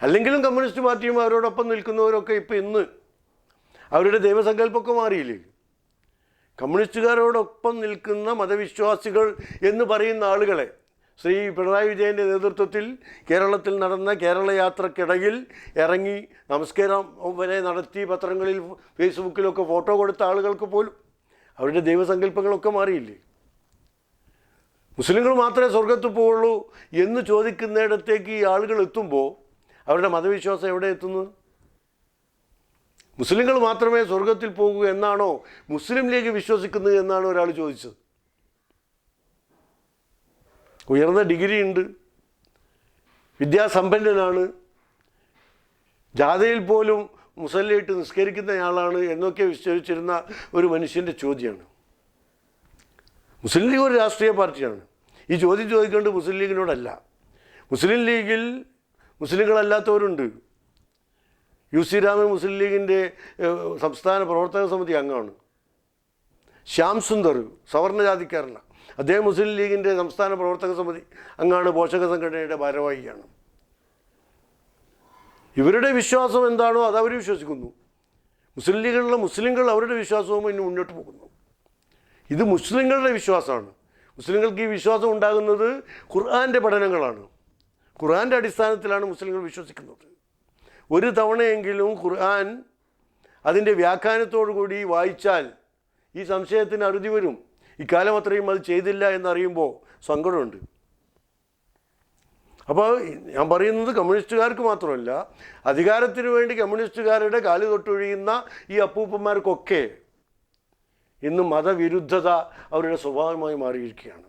അല്ലെങ്കിലും കമ്മ്യൂണിസ്റ്റ് പാർട്ടിയും അവരോടൊപ്പം നിൽക്കുന്നവരൊക്കെ ഇപ്പം ഇന്ന് അവരുടെ ദൈവസങ്കല്പമൊക്കെ മാറിയില്ലേ? കമ്മ്യൂണിസ്റ്റുകാരോടൊപ്പം നിൽക്കുന്ന മതവിശ്വാസികൾ എന്ന് പറയുന്ന ആളുകളെ ശ്രീ പിണറായി വിജയന്റെ നേതൃത്വത്തിൽ കേരളത്തിൽ നടന്ന കേരള യാത്രക്കിടയിൽ ഇറങ്ങി നമസ്കാരം വരെ നടത്തി പത്രങ്ങളിൽ ഫേസ്ബുക്കിലൊക്കെ ഫോട്ടോ കൊടുത്ത ആളുകൾക്ക് പോലും അവരുടെ ദൈവസങ്കല്പങ്ങളൊക്കെ മാറിയില്ലേ? മുസ്ലിങ്ങൾ മാത്രമേ സ്വർഗത്ത് പോവുള്ളൂ എന്ന് ചോദിക്കുന്നിടത്തേക്ക് ഈ ആളുകൾ എത്തുമ്പോൾ അവരുടെ മതവിശ്വാസം എവിടെ എത്തുന്നത് മുസ്ലിങ്ങൾ മാത്രമേ സ്വർഗത്തിൽ പോകൂ എന്നാണോ മുസ്ലിം ലീഗ് വിശ്വസിക്കുന്നത് എന്നാണ് ഒരാൾ ചോദിച്ചത്. ഉയർന്ന ഡിഗ്രി ഉണ്ട് വിദ്യാസമ്പന്നനാണ് ജാഥയിൽ പോലും മുസല്ലയിട്ട് നിസ്കരിക്കുന്നയാളാണ് എന്നൊക്കെ വിശ്വസിച്ചിരുന്ന ഒരു മനുഷ്യന്റെ ചോദ്യമാണ്. മുസ്ലിം ലീഗ് ഒരു രാഷ്ട്രീയ പാർട്ടിയാണ്. ഈ ചോദ്യം ചോദിക്കേണ്ടത് മുസ്ലിം ലീഗിനോടല്ല. മുസ്ലിം ലീഗിൽ മുസ്ലിങ്ങളല്ലാത്തവരുണ്ട്. യു സി രാമൻ മുസ്ലിം ലീഗിന്റെ സംസ്ഥാന പ്രവർത്തക സമിതി അംഗമാണ്. ശ്യാം സുന്ദർ സവർണജാതിക്കാരനാണ് അദ്ദേഹം മുസ്ലിം ലീഗിന്റെ സംസ്ഥാന പ്രവർത്തക സമിതി അംഗമാണ് പോഷക സംഘടനയുടെ ഭാരവാഹിയാണ്. ഇവരുടെ വിശ്വാസം എന്താണോ അത് അവർ വിശ്വസിക്കുന്നു. മുസ്ലിം ലീഗിലുള്ള മുസ്ലിങ്ങൾ അവരുടെ വിശ്വാസവും ഇനി മുന്നോട്ട് പോകുന്നു. ഇത് മുസ്ലിങ്ങളുടെ വിശ്വാസമാണ്. മുസ്ലിങ്ങൾക്ക് ഈ വിശ്വാസം ഉണ്ടാകുന്നത് ഖുർആാന്റെ പഠനങ്ങളാണ്. ഖുർആന്റെ അടിസ്ഥാനത്തിലാണ് മുസ്ലിങ്ങൾ വിശ്വസിക്കുന്നത്. ഒരു തവണയെങ്കിലും ഖുർആൻ അതിന്റെ വ്യാഖ്യാനത്തോടു കൂടി വായിച്ചാൽ ഈ സംശയത്തിന് അറുതി വരും. ഇക്കാലം അത്രയും അത് ചെയ്തില്ല എന്നറിയുമ്പോൾ സങ്കടമുണ്ട്. അപ്പോൾ ഞാൻ പറയുന്നത് കമ്മ്യൂണിസ്റ്റുകാർക്ക് മാത്രമല്ല അധികാരത്തിന് വേണ്ടി കമ്മ്യൂണിസ്റ്റുകാരുടെ കാലു തൊട്ടൊഴിയുന്ന ഈ അപ്പൂപ്പന്മാർക്കൊക്കെ ഇന്ന് മതവിരുദ്ധത അവരുടെ സ്വഭാവമായി മാറിയിരിക്കുകയാണ്.